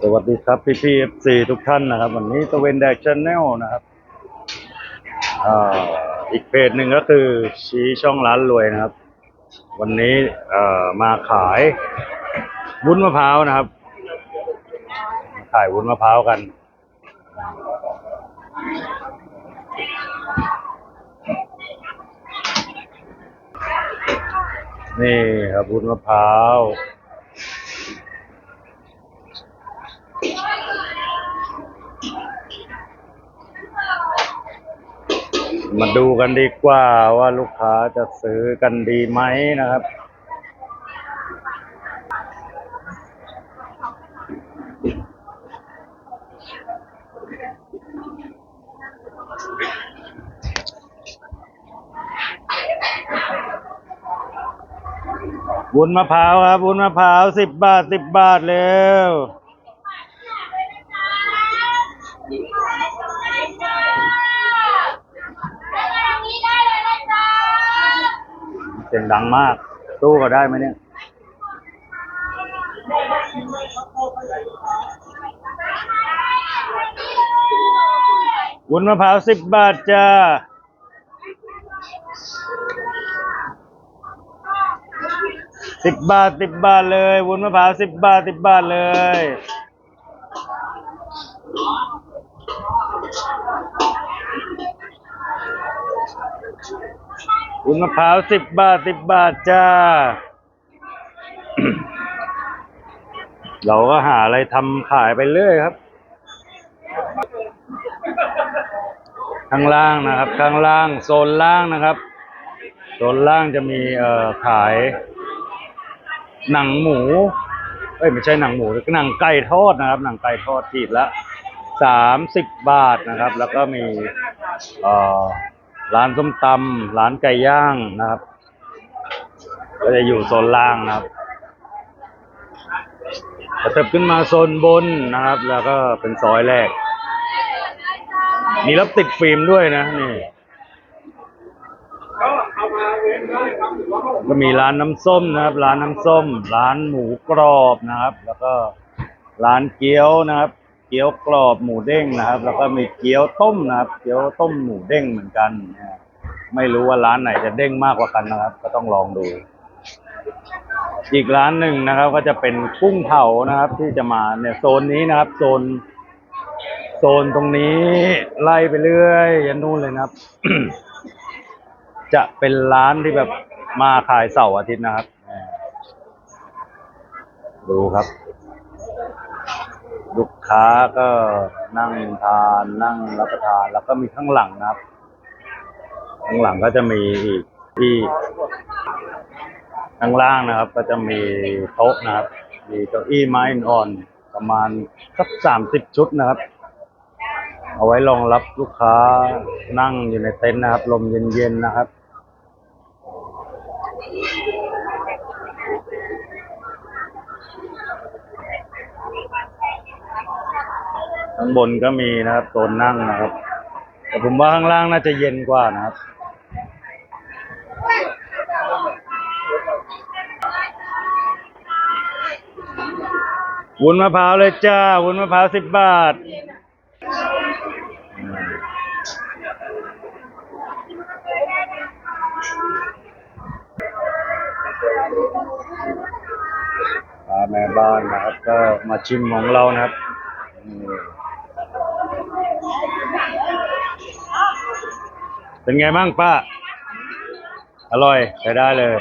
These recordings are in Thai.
สวัสดีครับพี่พีเอฟซีทุกท่านนะครับ วันนี้ตะเวนแดกชแนลนะครับอีกเพจหนึ่งก็คือชี้ช่องร้านรวยนะครับ วันนี้มาขายวุ้นมะพร้าวนะครับ ขายวุ้นมะพร้าวกันนี่ครับวุ้นมะพร้าว มาดูกันดีกว่าว่าลูกค้าจะซื้อกันดีไหมนะครับวุ้นมะพร้าวครับวุ้นมะพร้าวสิบบาทสิบบาทเร็ว เสียงดังมากตู้ก็ได้ไหมเนี่ย วุ้นมะพร้าวสิบบาทจ้าสิบบาทสิบบาทเลยวุ้นมะพร้าวสิบบาทสิบบาทเลย วุ้นมะพร้าวสิบบาทสิบบาทจ้า เราก็หาอะไรทำขายไปเรื่อยครับ ข้างล่างนะครับ ข้างล่างโซนล่างนะครับ โซนล่างจะมีเอ่อขาย หนังหมูเอ้ยไม่ใช่หนังหมูหนังไก่ทอดนะครับ หนังไก่ทอดขีดละสามสิบบาทนะครับ แล้วก็มีเอ่อ ร้านส้มตำร้านไก่ย่างนะครับ ก็จะอยู่โซนล่างนะครับกระเถิบขึ้นมาโซนบนนะครับ แล้วก็เป็นซอยแรก มีรับติดฟิล์มด้วยนะนี่ก็มีร้านน้ำส้มนะครับ ร้านน้ำส้ม ร้านหมูกรอบนะครับ แล้วก็ร้านเกี๊ยวนะครับ เกี๊ยวกรอบหมูเด้งนะครับ แล้วก็มีเกี๊ยวต้มนะครับ เกี๊ยวต้มหมูเด้งเหมือนกันนะไม่รู้ว่าร้านไหนจะเด้งมากกว่ากันนะครับ ก็ต้องลองดู อีกร้านหนึ่งนะครับ ก็จะเป็นกุ้งเผานะครับ ที่จะมาเนี่ยโซนนี้นะครับ โซน โซนตรงนี้ไล่ไปเรื่อยยันนู่นเลยนะครับ จะเป็นร้านที่แบบมาขายเสาร์อาทิตย์นะครับ ดูครับ ลูกค้าก็นั่งทานนั่งรับประทาน แล้วก็มีข้างหลังนะครับ ข้างหลังก็จะมีอีกที่ข้างล่างนะครับ ก็จะมีโต๊ะนะครับ มีเก้าอี้ไม้อ่อนประมาณสักสามสิบชุดนะครับ เอาไว้รองรับลูกค้านั่งอยู่ในเต็นท์นะครับ ลมเย็นๆนะครับางบนก็มีนะครับโซนนั่งนะครับ แต่ผมว่าข้างล่างน่าจะเย็นกว่านะครับวุ้นมะพร้าวเลยจ้าวุ้นมะพร้าวสิบบาทพาแม่บ้านนะครับ ก็มาชิมของเรานะครับ เป็นไงบ้างป้า อร่อยใช้ได้เลย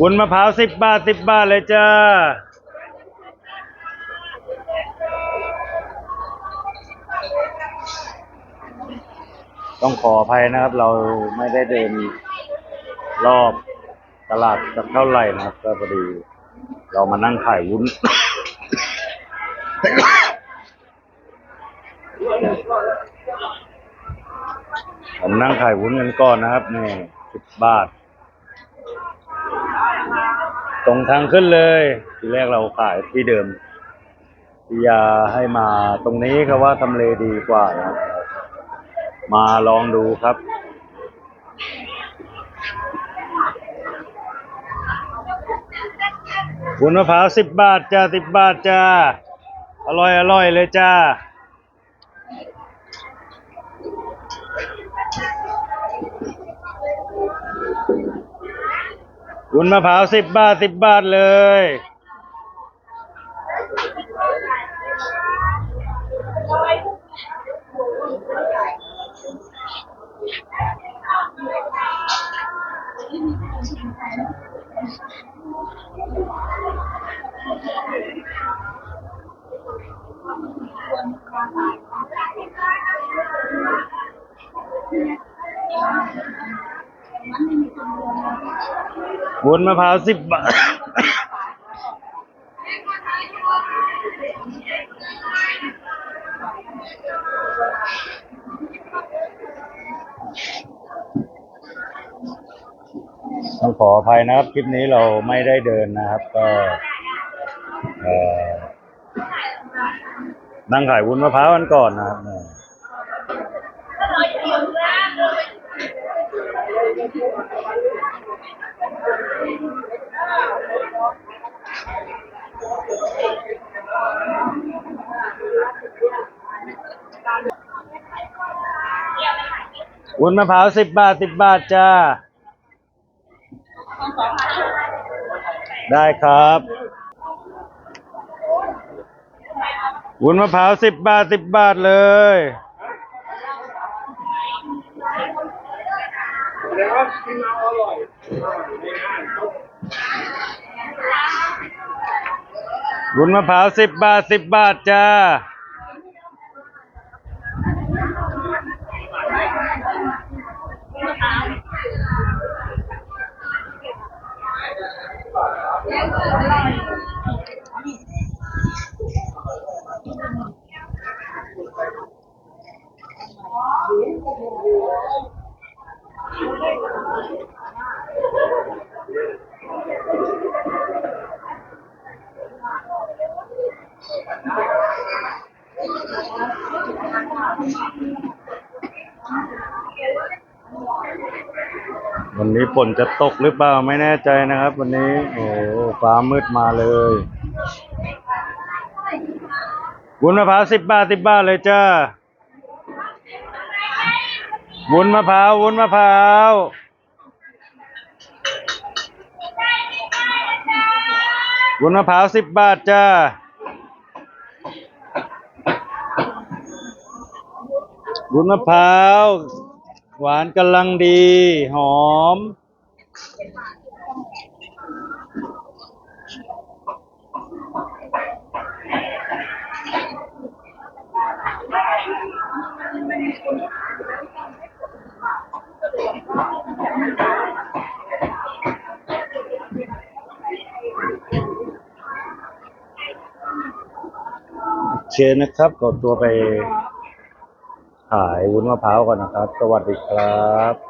วุ้นมะพร้าวสิบบาทสิบบาทเลยจ้า ต้องขออภัยนะครับ เราไม่ได้เดินรอบตลาดสักเท่าไหร่นะครับ ก็พอดี เรามานั่งขายวุ้น ผมนั่งขายวุ้นกันก่อนนะครับนี่สิบบาท ตรงทางขึ้นเลย ทีแรกเราขายที่เดิมพี่ยาให้มาตรงนี้เขาว่าทำเลดีกว่านะครับ มาลองดูครับวุ้นมะพร้าวสิบบาทจ้าสิบบาทจ้าอร่อยอร่อยเลยจ้า วุ้นมะพร้าวสิบบาทสิบบาทเลย วุ้นมะพร้าวสิบบาทต้องขออภัยนะครับ คลิปนี้เราไม่ได้เดินนะครับ ก็นั่งขายวุ้นมะพร้าวกันก่อนนะครับเนี่ย วุ้นมะพร้าวสิบบาทสิบบาทจ้า ได้ครับวุ้นมะพร้าวสิบบาทสิบบาทเลย วุ้นมะพร้าวสิบบาทสิบบาทจ้า วันนี้ฝนจะตกหรือเปล่าไม่แน่ใจนะครับ วันนี้โอ้ฟ้ามืดมาเลยวุ้นมะพร้าวสิบบาทสิบบาทเลยจ้า วุ้นมะพร้าววุ้นมะพร้าววุ้นมะพร้าวสิบบาทจ้าวุ้นมะพร้าว หวานกำลังดี หอมโอ เชิญนะครับขอตัวไปขายวุ้นมะพร้าวก่อนนะครับ สวัสดีครับ